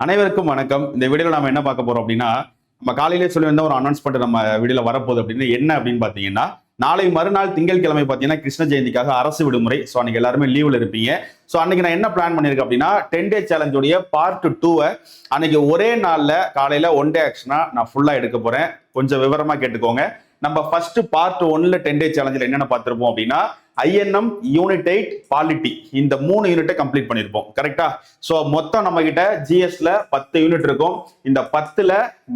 அனைவருக்கும் வணக்கம். இந்த வீடியோவில் நம்ம என்ன பார்க்க போறோம் அப்படின்னா நம்ம காலையிலே சொல்லியிருந்த ஒரு அனௌன்ஸ்மெண்ட் நம்ம வீடியோவில் வரப்போகுது அப்படின்னு. என்ன அப்படின்னு பார்த்தீங்கன்னா நாளை மறுநாள் திங்கட்கிழமை பார்த்தீங்கன்னா கிருஷ்ண ஜெயந்திக்காக அரசு விடுமுறை. ஸோ அன்னைக்கு எல்லாருமே லீவில் இருப்பீங்க. ஸோ அன்னைக்கு நான் என்ன பிளான் பண்ணியிருக்கேன் அப்படின்னா டென் டே சேலஞ்சோடைய பார்ட் டூவை அன்னைக்கு ஒரே நாளில் காலையில் ஒன் டே ஆக்ஷனாக நான் ஃபுல்லாக எடுக்க போகிறேன் கொஞ்சம் விவரமாக கேட்டுக்கோங்க. நம்ம ஃபர்ஸ்ட் பார்ட் ஒன்ல டென் டே சேலஞ்சில் என்னென்ன பார்த்துருப்போம் அப்படின்னா ஐஎன்எம் யூனிட் எயிட் பாலிட்டி இந்த மூணு யூனிட்டை கம்ப்ளீட் பண்ணியிருப்போம் கரெக்டா ஸோ மொத்தம் நம்ம கிட்ட ஜிஎஸ்ல பத்து யூனிட் இருக்கும். இந்த பத்துல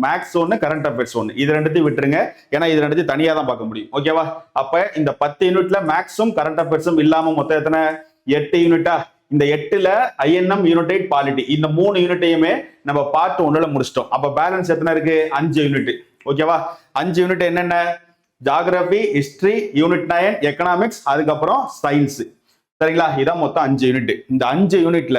மேக்ஸ் ஒன்று கரண்ட் அஃபேர்ஸ் ஒன்று இது ரெண்டுத்தையும் விட்டுருங்க. ஏன்னா இது ரெண்டுத்தையும் தனியாக தான் பார்க்க முடியும். ஓகேவா அப்ப இந்த பத்து யூனிட்ல மேக்ஸும் கரண்ட் அஃபேர்ஸும் இல்லாம மொத்தம் எத்தனை? எட்டு யூனிட்டா இந்த எட்டுல ஐஎன்எம் யூனிட் பாலிட்டி இந்த மூணு யூனிட்டையுமே நம்ம பார்ட் ஒன்றுல முடிச்சிட்டோம். அப்ப பேலன்ஸ் எத்தனை இருக்கு? அஞ்சு யூனிட் ஓகேவா அஞ்சு யூனிட் என்னென்ன? Geography history unit nine economics அதுக்கப்புறம் சயின்ஸ் சரிங்களா? இதான் மொத்தம் அஞ்சு யூனிட் இந்த அஞ்சு யூனிட்ல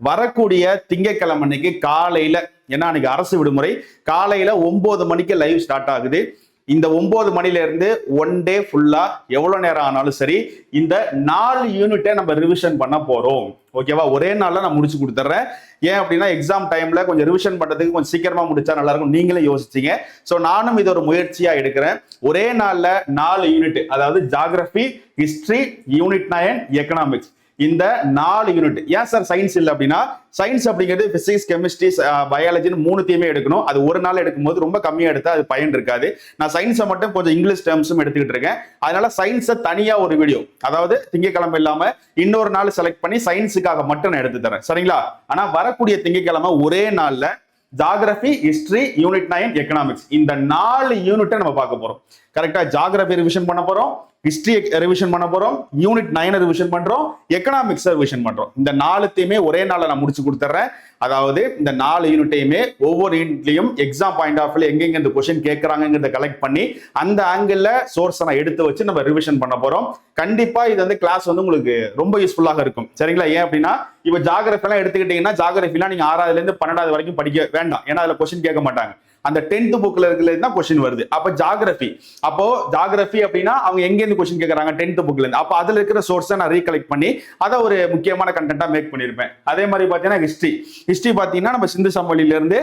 வரக்கூடிய திங்கட்கிழமை அன்னைக்கு காலையில ஏன்னா அன்னைக்கு அரசு விடுமுறை காலையில ஒன்பது மணிக்கு லைவ் ஸ்டார்ட் ஆகுது. இந்த ஒன்பது மணிலேருந்து ஒன் டே ஃபுல்லாக எவ்வளோ நேரம் ஆனாலும் சரி இந்த நாலு யூனிட்டை நம்ம ரிவிஷன் பண்ண போகிறோம் ஓகேவா ஒரே நாளில் நான் முடிச்சு கொடுத்துட்றேன் ஏன் அப்படின்னா எக்ஸாம் டைமில் கொஞ்சம் ரிவிஷன் பண்ணுறதுக்கு கொஞ்சம் சீக்கிரமாக முடிச்சா நல்லாயிருக்கும் நீங்களே யோசிச்சிங்க. ஸோ நானும் இது ஒரு முயற்சியாக எடுக்கிறேன். ஒரே நாளில் நாலு யூனிட் அதாவது geography history unit nine economics இந்த நாலு யூனிட் ஏன் சார் சயின்ஸ் இல்லை அப்படின்னா சயின்ஸ் அப்படிங்கிறது பிசிக்ஸ் கெமிஸ்ட்ரி பயாலஜின்னு மூணுத்தையுமே எடுக்கணும். அது ஒரு நாள் எடுக்கும்போது ரொம்ப கம்மியாக எடுத்தா அது பயன் இருக்காது. நான் சயின்ஸை மட்டும் கொஞ்சம் இங்கிலீஷ் டேர்ம்ஸும் எடுத்துக்கிட்டு இருக்கேன். அதனால சயின்ஸை தனியாக ஒரு வீடியோ அதாவது திங்கக்கிழமை இல்லாமல் இன்னொரு நாள் செலக்ட் பண்ணி சயின்ஸுக்காக மட்டும் நான் எடுத்து தரேன். சரிங்களா? ஆனால் வரக்கூடிய திங்கக்கிழமை ஒரே நாளில் geography history unit nine economics இந்த நாலு யூனிட்டை நம்ம பார்க்க போறோம். கரெக்டா ஜாகிரபி ரிவிஷன் பண்ண போறோம். ஹிஸ்டரி ரிவிஷன் பண்ண போறோம். யூனிட் நைனை ரிவிஷன் பண்றோம். எக்கனாமிக்ஸ் ரிவிஷன் பண்றோம். இந்த நாலுத்தையுமே ஒரே நாளில் நான் முடிச்சு கொடுத்துட்றேன் அதாவது இந்த நாலு யூனிட்டையுமே ஒவ்வொரு யூனிட்லையும் எக்ஸாம் பாயிண்ட் ஆஃப் எங்கெங்க இந்த கொஸ்டின் கேட்கறாங்கிறத கலெக்ட் பண்ணி அந்த ஆங்கிள் சோர்ஸை நான் எடுத்து வச்சு நம்ம ரிவிஷன் பண்ண போறோம். கண்டிப்பா இது வந்து கிளாஸ் வந்து உங்களுக்கு ரொம்ப யூஸ்ஃபுல்லாக இருக்கும். சரிங்களா? ஏன் அப்படின்னா இப்போ ஜாகிரபி எல்லாம் எடுத்துக்கிட்டீங்கன்னா ஜாகிரபிலாம் நீங்க ஆறாவதுல இருந்து பன்னெண்டாவது வரைக்கும் படிக்க வேண்டாம். ஏன்னா அதுல கொஸ்டின் கேட்க மாட்டாங்க. அந்த டென்த் புக்ல இருக்கிறது தான் கொஸ்டின் வருது. அப்ப ஜாகிரபி அப்போ ஜாகிரபி அப்படின்னா அவங்க எங்க இருந்து கொஸ்டின் கேட்கறாங்க டென்த் புக்ல இருந்து. அப்ப அதுல இருக்கிற சோர்ஸை நான் ரீகலெக்ட் பண்ணி அதை ஒரு முக்கியமான கண்டென்ட்டா மேக் பண்ணிருப்பேன். அதே மாதிரி பாத்தீங்கன்னா ஹிஸ்டரி ஹிஸ்டரி பாத்தீங்கன்னா நம்ம சிந்து சமவெளியில இருந்து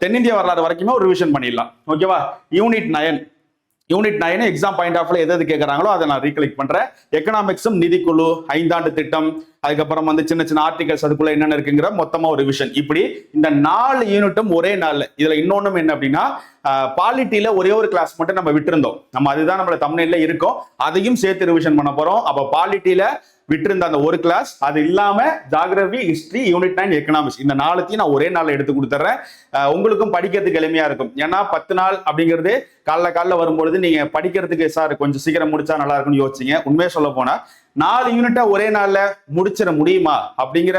தென்னிந்திய வரலாறு வரைக்குமே ஒரு ரிவிஷன் பண்ணிடலாம். ஓகேவா unit nine unit nine exam point ஆஃப்ல எது எது கேட்கறாங்களோ அதை நான் ரீகலெக்ட் பண்றேன். எக்கனாமிக்ஸும் நிதிக்குழு ஐந்தாண்டு திட்டம் அதுக்கப்புறம் வந்து சின்ன சின்ன ஆர்டிகல்ஸ் அதுக்குள்ள என்னென்ன இருக்குங்கிற மொத்தமா ஒரு ரிவிஷன் இப்படி இந்த நாலு யூனிட்டும் ஒரே நாள்ல இதுல இன்னொன்னும் என்ன அப்படின்னா பாலிட்டியில ஒரே ஒரு கிளாஸ் மட்டும் நம்ம விட்டுருந்தோம். நம்ம அதுதான் நம்மள தமிழ்ல இருக்கோம். அதையும் சேர்த்து ரிவிஷன் பண்ண போறோம். அப்ப பாலிட்டியில விட்டிருந்த அந்த ஒரு கிளாஸ் அது இல்லாம geography history unit nine economics இந்த நாலுத்தையும் நான் ஒரே நாளில் எடுத்து கொடுத்துட்றேன் உங்களுக்கும் படிக்கிறதுக்கு எளிமையா இருக்கும். ஏன்னா பத்து நாள் அப்படிங்கிறது காலைல காலைல வரும்பொழுது நீங்க படிக்கிறதுக்கு சார் கொஞ்சம் சீக்கிரம் முடிச்சா நல்லா இருக்கும்னு யோசிச்சீங்க. உண்மையை சொல்ல போனா நாலு யூனிட்டா ஒரே நாள்ல முடிச்சிட முடியுமா? அப்படிங்கிற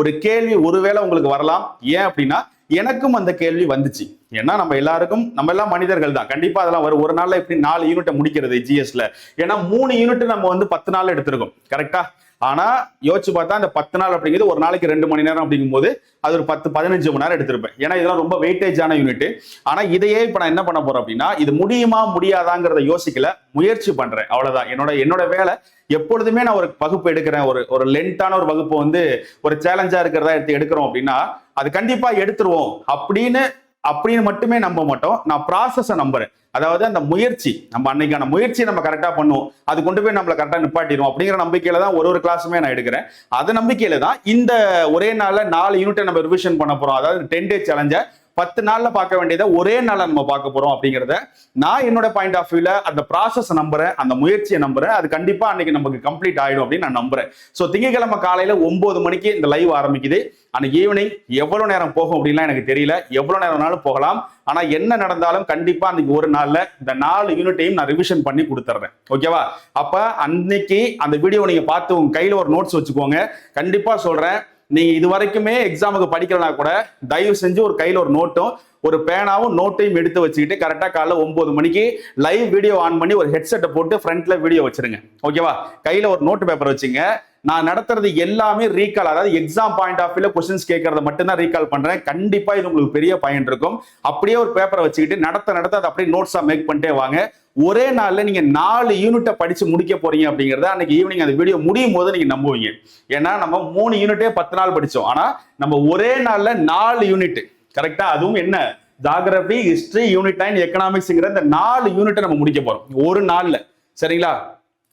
ஒரு கேள்வி ஒருவேளை உங்களுக்கு வரலாம். ஏன் அப்படின்னா எனக்கும் அந்த கேள்வி வந்துச்சு. ஏன்னா நம்ம எல்லாருக்கும் நம்ம எல்லாம் மனிதர்கள் தான். கண்டிப்பா அதெல்லாம் வரும். ஒரு நாள்ல எப்படி நாலு யூனிட்டை முடிக்கிறது ஜிஎஸ்ல ஏன்னா மூணு யூனிட் நம்ம வந்து பத்து நாள் எடுத்திருக்கோம். கரெக்டா ஆனா யோசிச்சு பார்த்தா அந்த பத்து நாள் அப்படிங்கிறது ஒரு நாளைக்கு ரெண்டு மணி நேரம் அப்படிங்கும்போது அது ஒரு பத்து பதினஞ்சு மணி நேரம் எடுத்திருப்பேன். ஏன்னா இதெல்லாம் ரொம்ப வெயிட்டேஜான யூனிட் ஆனா இதையே இப்ப நான் என்ன பண்ண போறேன் அப்படின்னா இது முடியுமா முடியாதாங்கிறத யோசிக்கல முயற்சி பண்றேன். அவ்வளவுதான். என்னோட என்னோட வேலை எப்பொழுதுமே நான் ஒரு வகுப்பு எடுக்கிறேன். ஒரு ஒரு லென்த்தான ஒரு வகுப்பு வந்து ஒரு சேலஞ்சா இருக்கிறதா எடுத்து எடுக்கிறோம் அப்படின்னா அது கண்டிப்பா எடுத்துருவோம் அப்படின்னு அப்படின்னு மட்டுமே நம்ப மாட்டோம். நான் ப்ராசஸை நம்புறேன். அதாவது அந்த முயற்சி நம்ம அன்னைக்கான முயற்சி நம்ம கரெக்டாக பண்ணுவோம். அது கொண்டு போய் நம்மளை கரெக்டாக நிப்பாட்டிடும் அப்படிங்கிற நம்பிக்கையில தான் ஒரு ஒரு கிளாஸுமே நான் எடுக்கிறேன். அது நம்பிக்கையில தான் இந்த ஒரே நாளில் நாலு யூனிட்டை நம்ம ரிவிஷன் பண்ண போகிறோம் அதாவது டென் டே சேலஞ்சை பத்து நாள்ல பார்க்க வேண்டியதை ஒரே நாள்ல நம்ம பார்க்க போறோம் அப்படிங்கிறத நான் என்னோட பாயிண்ட் ஆஃப் வியூல அந்த ப்ராசஸ் நம்புறேன் அந்த முயற்சியை நம்புறேன். அது கண்டிப்பா அன்னைக்கு நமக்கு கம்ப்ளீட் ஆயிடும் அப்படின்னு நான் நம்புறேன். ஸோ திங்கக்கிழமை காலையில ஒன்பது மணிக்கு இந்த லைவ் ஆரம்பிக்குது. அன்னைக்கு ஈவினிங் எவ்வளவு நேரம் போகும் அப்படின்லாம் எனக்கு தெரியல. எவ்வளவு வேணாலும் போகலாம். ஆனா என்ன நடந்தாலும் கண்டிப்பா அன்னைக்கு ஒரு நாள்ல இந்த நாலு யூனிட்டையும் நான் ரிவிஷன் பண்ணி கொடுத்துட்றேன் ஓகேவா அப்ப அன்னைக்கு அந்த வீடியோ நீங்க பார்த்து உங்க கையில ஒரு நோட்ஸ் வச்சுக்கோங்க. கண்டிப்பா சொல்றேன். நீங்க இது வரைக்குமே எக்ஸாமுக்கு படிக்கலனா கூட தயவு செஞ்சு ஒரு கையில ஒரு நோட்டும் ஒரு பேனாவும் நோட்டையும் எடுத்து வச்சுக்கிட்டு கரெக்டாக காலைல ஒன்பது மணிக்கு லைவ் வீடியோ ஆன் பண்ணி ஒரு ஹெட்செட்டை போட்டு ஃப்ரண்ட்ல வீடியோ வச்சிருங்க. ஓகேவா கையில ஒரு நோட்டு பேப்பர் வச்சுங்க. நான் நடத்துறது எல்லாமே ரீகால் அதாவது எக்ஸாம் பாயிண்ட் ஆஃப் வியூல கொஸ்டின்ஸ் கேட்கறத மட்டும்தான் ரீகால் பண்றேன். கண்டிப்பா இது உங்களுக்கு பெரிய பயன் இருக்கும். அப்படியே ஒரு பேப்பரை வச்சுக்கிட்டு நடத்த நடத்த அதை அப்படியே நோட்ஸா மேக் பண்ணிட்டே வாங்க. ஒரே நாள்ல நீங்க நாலு யூனிட்டை படிச்சு முடிக்க போறீங்க அப்படிங்கறத அன்னைக்கு ஈவினிங் அந்த வீடியோ முடியும் போது நீங்க நம்புவீங்க. ஏன்னா நம்ம மூணு யூனிட்டே பத்து நாள் படிச்சோம். ஆனா நம்ம ஒரே நாள்ல நாலு யூனிட் கரெக்டா அதுவும் என்ன? ஜாகிரபி ஹிஸ்டரி யூனிட் நைன் எக்கனாமிக்ஸ்ங்கிற இந்த நாலு யூனிட்டை நம்ம முடிக்க போறோம். ஒரு நாள்ல. சரிங்களா?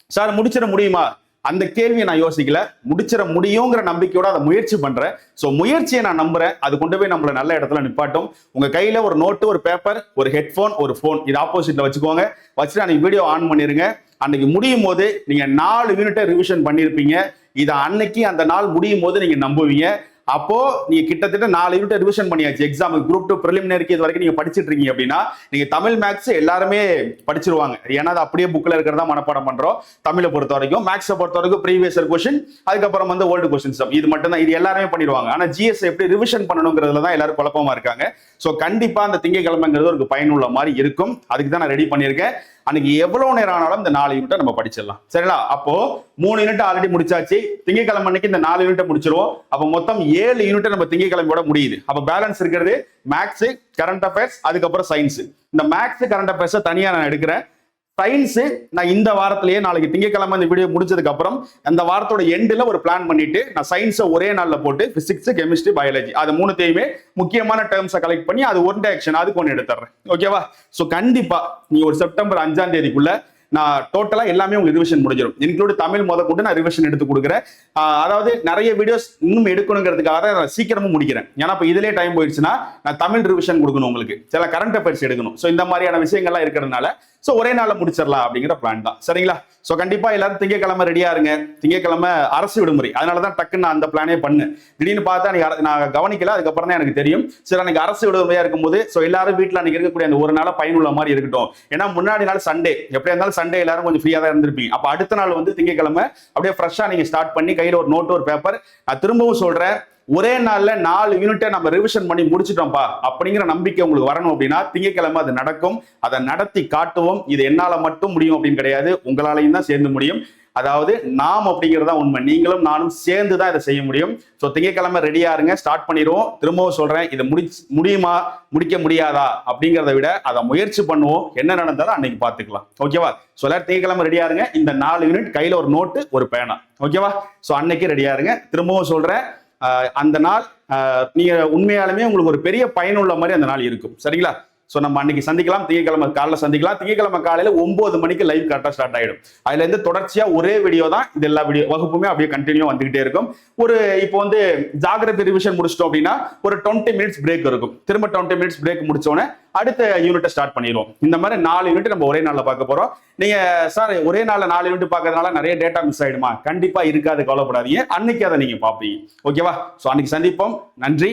சார் முடிச்சிட முடியுமா? அந்த கேள்வியை நான் யோசிக்கல. முடிச்சிட முடியுங்கிற நம்பிக்கையோட அதை முயற்சி பண்றேன். ஸோ முயற்சியை நான் நம்புறேன். அது கொண்டு போய் நம்மளை நல்ல இடத்துல நிப்பாட்டும். உங்க கையில ஒரு நோட்டு ஒரு பேப்பர் ஒரு ஹெட்ஃபோன் ஒரு ஃபோன் இது ஆப்போசிட்ல வச்சுக்கோங்க. வச்சுட்டு அன்னைக்கு வீடியோ ஆன் பண்ணிருங்க. அன்னைக்கு முடியும் போது நீங்க நாலு யூனிட்டை ரிவிஷன் பண்ணியிருப்பீங்க இதை அன்னைக்கு அந்த நாள் முடியும் போது நீங்க நம்புவீங்க. அப்போ நீங்க கிட்டத்தட்ட நாலு யூனிட் ரிவிஷன் பண்ணியாச்சு. எக்ஸாம் குரூப் டூ ப்ரிலிமினரிக்கு இது வரைக்கும் நீங்க படிச்சிட்டு இருக்கீங்க அப்படின்னா நீங்க தமிழ் மேக்ஸ் எல்லாருமே படிச்சிருவாங்க. ஏன்னா அது அப்படியே புக்ல இருக்கிறதா மனப்பாடம் பண்றோம். தமிழை பொறுத்த வரைக்கும் மேக்ஸை பொறுத்த வரைக்கும் ப்ரீவியஸ் கொஸ்டின் அதுக்கப்புறம் வந்து ஓல்டு கொஸ்டின்ஸ் இது மட்டும் தான் இது எல்லாருமே பண்ணிடுவாங்க. ஆனா ஜிஎஸ் எப்படி ரிவிஷன் பண்ணணுங்கிறதுல தான் எல்லாரும் குழப்பமா இருக்காங்க. ஸோ கண்டிப்பா அந்த திங்கக்கிழமைங்கிறது ஒரு பயனுள்ள மாதிரி இருக்கும். அதுக்கு தான் நான் ரெடி பண்ணியிருக்கேன். அன்னைக்கு எவ்வளவு நேரம் ஆனாலும் இந்த நாலு யூனிட்டை நம்ம படிச்சிடலாம். சரிங்களா? அப்போ மூணு யூனிட் ஆல்ரெடி முடிச்சாச்சு. திங்கக்கிழமை அன்னைக்கு இந்த நாலு யூனிட்டை முடிச்சிருவோம். அப்போ மொத்தம் ஏழு யூனிட்டை நம்ம திங்கக்கிழமையோட முடியுது. அப்போ பேலன்ஸ் இருக்கிறது மேக்ஸ் கரண்ட் அஃபேர்ஸ் அதுக்கப்புறம் சயின்ஸ் இந்த மேக்ஸ் கரண்ட் அஃபேர்ஸை தனியாக நான் எடுக்கிறேன். சயின்ஸு நான் இந்த வாரத்திலேயே நாளைக்கு திங்கக்கிழமை இந்த வீடியோ முடிச்சதுக்கு அப்புறம் அந்த வாரத்தோட எண்டில் ஒரு பிளான் பண்ணிட்டு நான் சயின்ஸை ஒரே நாளில் போட்டு பிசிக்ஸ் கெமிஸ்ட்ரி பயாலஜி அது மூணுத்தையுமே முக்கியமான டேர்ம்ஸை கலெக்ட் பண்ணி அது ஒன் ஆக்ஷன் அதுக்கு ஒன்று எடுத்துறேன் ஓகேவா ஸோ கண்டிப்பாக நீ ஒரு செப்டம்பர் அஞ்சாம் தேதிக்குள்ள நான் டோட்டலா எல்லாமே உங்களுக்கு ரிவிஷன் முடிஞ்சிடும் இன்க்ளூட் தமிழ் முத கொண்டு நான் ரிவிஷன் எடுத்து கொடுக்குறேன். அதாவது நிறைய வீடியோஸ் இன்னும் எடுக்கணுங்கிறதுக்காக தான் நான் சீக்கிரமும் முடிக்கிறேன். ஏன்னா இப்போ இதுலேயே டைம் போயிடுச்சுன்னா நான் தமிழ் ரிவிஷன் கொடுக்கணும் உங்களுக்கு. சில கரண்ட் அஃபேர்ஸ் எடுக்கணும். ஸோ இந்த மாதிரியான விஷயங்கள்லாம் இருக்கிறதுனால ஸோ ஒரே நாளில் முடிச்சிடலாம் அப்படிங்கிற பிளான் தான். சரிங்களா? ஸோ கண்டிப்பாக எல்லாரும் திங்கக்கிழமை ரெடியா இருங்க. திங்கக்கிழமை அரசு விடுமுறை. அதனால தான் டக்குன்னு நான் அந்த பிளானே பண்ணேன். திடீர்னு பார்த்தா அன்றைக்கி நான் கவனிக்கல அதுக்கப்புறம் தான் எனக்கு தெரியும். சரி அன்னைக்கு அரசு விடுமுறையாக இருக்கும்போது ஸோ எல்லாரும் வீட்டில் அன்னைக்கு இருக்கக்கூடிய அந்த ஒரு நாளாக பயனுள்ள மாதிரி இருக்கட்டும். ஏன்னா முன்னாடி நாள் சண்டே எப்படியா இருந்தாலும் சண்டே எல்லாரும் கொஞ்சம் ஃப்ரீயாக தான் இருந்திருப்பீங்க. அப்போ அடுத்த நாள் வந்து திங்கக்கிழமை அப்படியே ஃப்ரெஷ்ஷாக நீங்கள் ஸ்டார்ட் பண்ணி கையில் ஒரு நோட் ஒரு பேப்பர் நான் திரும்பவும் சொல்கிறேன் ஒரே நாள்ல நாலு யூனிட்டை நம்ம ரிவிஷன் பண்ணி முடிச்சிட்டோம்ப்பா. அப்படிங்கிற நம்பிக்கை உங்களுக்கு வரணும் அப்படின்னா திங்கக்கிழமை அது நடக்கும். அதை நடத்தி காட்டுவோம். இது என்னால மட்டும் முடியும் அப்படின்னு கிடையாது. உங்களாலையும் தான் சேர்ந்து முடியும். அதாவது நாம் அப்படிங்கிறது தான் உண்மை. நீங்களும் நானும் சேர்ந்து தான் இதை செய்ய முடியும். ஸோ திங்கக்கிழமை ரெடியா இருங்க. ஸ்டார்ட் பண்ணிடுவோம். திரும்பவும் சொல்றேன். இதை முடி முடியுமா? முடிக்க முடியாதா? அப்படிங்கிறத விட அதை முயற்சி பண்ணுவோம். என்ன நடந்தாலும் அன்னைக்கு பார்த்துக்கலாம். ஓகேவா ஸோ எல்லாரும் திங்கக்கிழமை ரெடியா இருங்க. இந்த நாலு யூனிட் கையில ஒரு நோட்டு ஒரு பேனா. ஓகேவா ஸோ அன்னைக்கு ரெடியா இருங்க. திரும்பவும் சொல்றேன். அந்த நாள் ஆஹ் நீங்க உண்மையாலுமே உங்களுக்கு ஒரு பெரிய பயனுள்ள மாதிரி அந்த நாள் இருக்கும். சரிங்களா? ஸோ நம்ம அன்னைக்கு சந்திக்கலாம். திங்கக்கிழமை காலையில் சந்திக்கலாம். திங்கக்கிழமை காலையில் ஒன்பது மணிக்கு லைவ் கரெக்டாக ஸ்டார்ட் ஆயிடும். அதுலேருந்து தொடர்ச்சியாக ஒரே வீடியோ தான் இது எல்லா வீடியோ வகுப்புமே அப்படியே கண்டினியூ வந்துகிட்டே இருக்கும். ஒரு இப்போ வந்து ஜாகிரதை ரிவிஷன் முடிச்சிட்டோம் அப்படின்னா ஒரு டுவெண்ட்டி மினிட்ஸ் பிரேக் இருக்கும். திரும்ப டுவெண்ட்டி மினிட்ஸ் பிரேக் முடிச்சோடனே அடுத்த யூனிட்டை ஸ்டார்ட் பண்ணிடுவோம். இந்த மாதிரி நாலு யூனிட் நம்ம ஒரே நாளில் பார்க்க போகிறோம் நீங்கள் சார் ஒரே நாளில் நாலு யூனிட் பார்க்கறதுனால நிறைய டேட்டா மிஸ் ஆயிடுமா? கண்டிப்பாக இருக்காது கவலைப்படாதீங்க. அன்னைக்கு அதை நீங்கள் பார்ப்பீங்க. ஓகேவா ஸோ அன்னைக்கு சந்திப்போம். நன்றி.